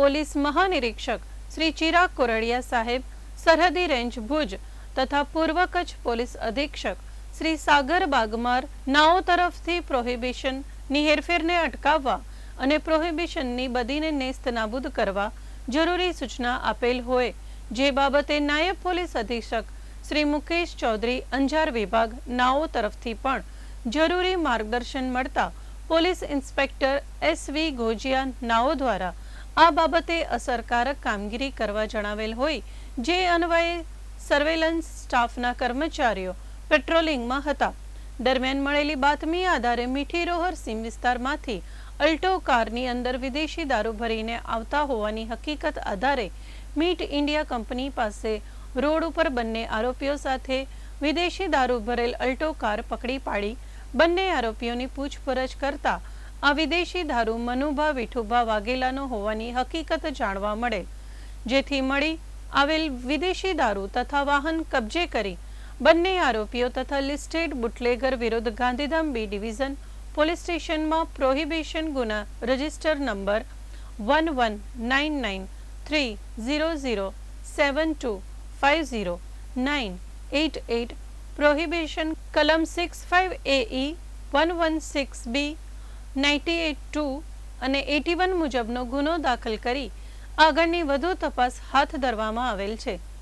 Police મહાનિરીક્ષક શ્રી ચિરાગ કોરડિયા સાહેબ, સરહદી રેન્જ ભુજ તથા પૂર્વ કચ્છ પોલીસ અધિક્ષક શ્રી સાગર બાગમાર નાઓ તરફથી પ્રોહિબિશનની હેરફેરને અટકાવવા અને પ્રોહિબિશનની બદીને નેસ્ત નાબૂદ કરવા જરૂરી સૂચના આપેલ હોય, જે બાબતે નાયબ પોલીસ અધિક્ષક શ્રી મુકેશ ચૌધરી અંજાર વિભાગ નાઓ તરફથી પણ જરૂરી માર્ગદર્શન મળતા police inspector S V Gojiya નાઓ દ્વારા આ બાબતે અસરકારક કામગીરી કરવા જણાવેલ હોય, જે અન્વયે સર્વેલન્સ સ્ટાફના કર્મચારીઓ પેટ્રોલિંગમાં હતા. દરમિયાન મળેલી બાતમી આધારે મીઠી રોહર સીમ વિસ્તારમાંથી અલ્ટો કારની અંદર વિદેશી દારૂ ભરીને આવતા હોવાની હકીકત આધારે મીટ ઇન્ડિયા કંપની પાસે રોડ ઉપર બંને આરોપીઓ સાથે વિદેશી દારૂ ભરેલ અલ્ટો કાર પકડી પાડી. બંને આરોપીઓની પૂછપરછ કરતા આ વિદેશી દારૂ મનુભા વિઠુભા વાઘેલાનો હોવાની હકીકત જાણવા મળે. જેથી મળી આવેલ વિદેશી દારૂ તથા વાહન કબજે કરી બંને આરોપીઓ તથા લિસ્ટેડ બુટલેગર વિરુદ્ધ ગાંધીધામ બી ડિવિઝન પોલીસ સ્ટેશનમાં પ્રોહિબિશન ગુના register number one one nine nine three zero zero seven two five zero nine eight eight prohibition કલમ six five A one one six B ninety eight two અને eighty one મુજબનો ગુનો દાખલ કરી આગળની વધુ તપાસ હાથ ધરવામાં આવેલ છે.